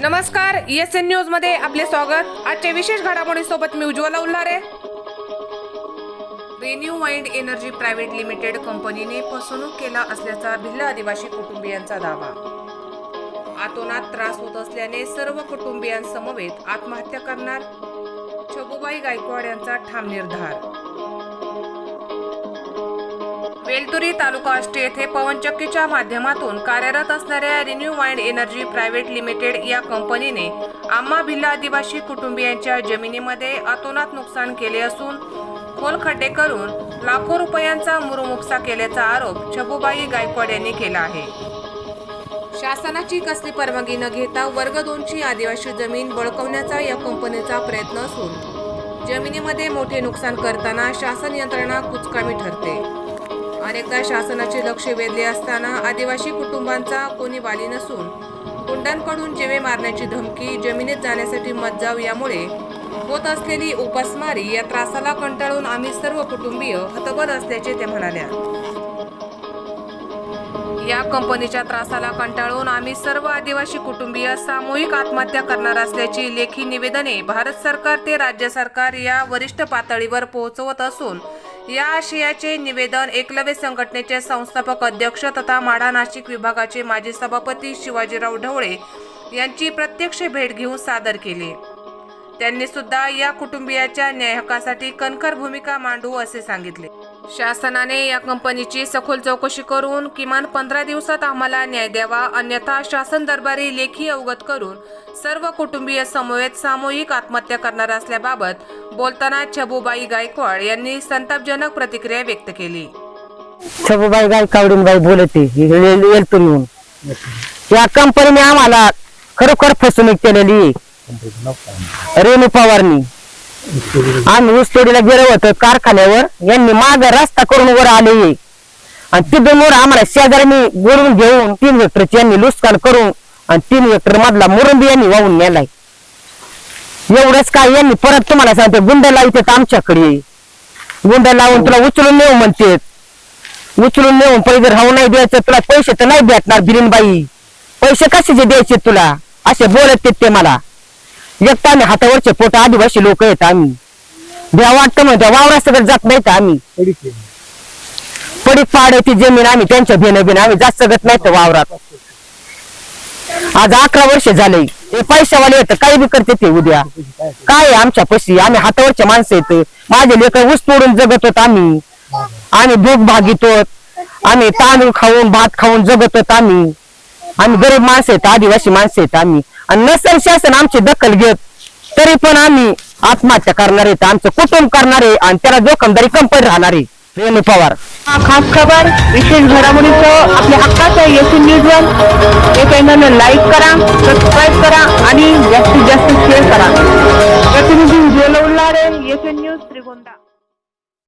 नमस्कार S N न्यूजमध्ये आपले स्वागत. आजच्या विशेष घडामोडी सोबत मी Ujjwala Ulhare. ReNew wind energy private limited कंपनीने फसवणूक केला असल्याचा भिल्ल आदिवासी कुटुंबियांचा दावा. आतोनात त्रास होत असल्याने सर्व कुटुंबियांसमवेत आत्महत्या करणार. छगुबाई गायकवाड यांचा ठाम निर्धार. वेलतुरी तालुका आष्टी येथे पवनचक्कीच्या माध्यमातून कार्यरत असणाऱ्या ReNew wind energy private limited या कंपनीने आम्हा भिल्ला आदिवासी कुटुंबियांच्या जमिनीमध्ये अतोनात नुकसान केले असून खोल खड्डे करून लाखो रुपयांचा मुरुमुपसा केल्याचा आरोप छबुबाई गायकवाड यांनी केला आहे. शासनाची कसली परवानगी न घेता वर्ग दोनची आदिवासी जमीन बळकवण्याचा या कंपनीचा प्रयत्न असून जमिनीमध्ये मोठे नुकसान करताना शासन यंत्रणा कुचकामी ठरते. अनेकदा शासनाचे लक्ष वेधले असताना आदिवासी कुटुंबांचा कोणी वाली नसून गुंडांकडून जेवे मारण्याची धमकी जमिनीत जाण्यासाठी मज्जाव यामुळे होत असलेली उपासमारी या त्रासाला कंटाळून आम्ही सर्व कुटुंबीय हतबल असल्याचे ते म्हणाल्या. या कंपनीच्या त्रासाला कंटाळून आम्ही सर्व आदिवासी कुटुंबीय सामूहिक आत्महत्या करणार असल्याची लेखी निवेदने भारत सरकार ते राज्य सरकार या वरिष्ठ पातळीवर पोहोचवत असून या आशयाचे निवेदन एकलव्य संघटनेचे संस्थापक अध्यक्ष तथा माढा नाशिक विभागाचे माजी सभापती शिवाजीराव ढवळे यांची प्रत्यक्ष भेट घेऊन सादर केली. त्यांनी सुद्धा या कुटुंबियाच्या न्यायहकासाठी कणखर भूमिका मांडू असे सांगितले. शासनाने या कंपनीची सखोल चौकशी करून किमान पंधरा दिवसात आम्हाला न्याय द्यावा अन्यथा शासन दरबारी लेखी अवगत करून सर्व कुटुंबीय समवेत सामूहिक आत्महत्या करणार असल्याबाबत बोलताना छबुबाई गायकवाड यांनी संतापजनक प्रतिक्रिया व्यक्त केली. छबुबाई गायकावडीनबाई बोलते या कंपनीने आम्हाला खरोखर फसवणूक केलेली. रेणू पवारनी. आम्ही ऊसतोडीला गेलो होतो कारखान्यावर. यांनी माग रस्ता करून वर आले. आणि तिथून वर आम्हाला शेजाऱ्यांनी गोरून घेऊन तीन हेक्टरची यांनी नुकसान करून आणि तीन हेक्टर मधला मुरुंबी यांनी वाहून नेलाय. एवढंच काय यांनी परत तुम्हाला सांगते गुंड लावतात आमच्याकडे. गुंड लावून तुला उचलून नेऊ म्हणते. उचलून नेऊन पैसे राहू नाही द्यायचं तुला पैसे तर नाही भेटणार बिरीनबाई. पैसे कशाचे द्यायचे तुला? असे बोलत ते मला. एकटा आम्ही हातावरचे पोट आदिवासी लोक आहेत आम्ही. द्या वाटतं म्हणजे वावरा सगळं जात नाही का आम्ही. पडीक पाड ती जमीन आम्ही त्यांच्या भेन बिन आम्ही. जास्त सगळत नाही तर वावरात. आज अकरा वर्ष झाले. ते पैशावाले येतं काही बी करते ते उद्या. काय आमच्या पशी? आम्ही हातावरचे माणसं येत माझे लेकर ऊस तोडून जगत होत आम्ही. आम्ही दूध भागितो आम्ही तांदूळ खाऊन भात खाऊन जगत होत आम्ही. आम्ही गरीब माणसं आहेत आदिवासी माणसं आहेत आम्ही. आणि नसेल शासन आमची दखल घेत तरी पण आम्ही आत्महत्या करणार आहेत आमचं कुटुंब करणार आहे आणि त्याला जोखमदारी कंपनी राहणार आहे. रेणू पवार. खास खबर विशेष घडामोडीचं आपल्या हक्काचं एस न्यूज वन हे चॅनल लाईक करा सबस्क्राईब करा आणि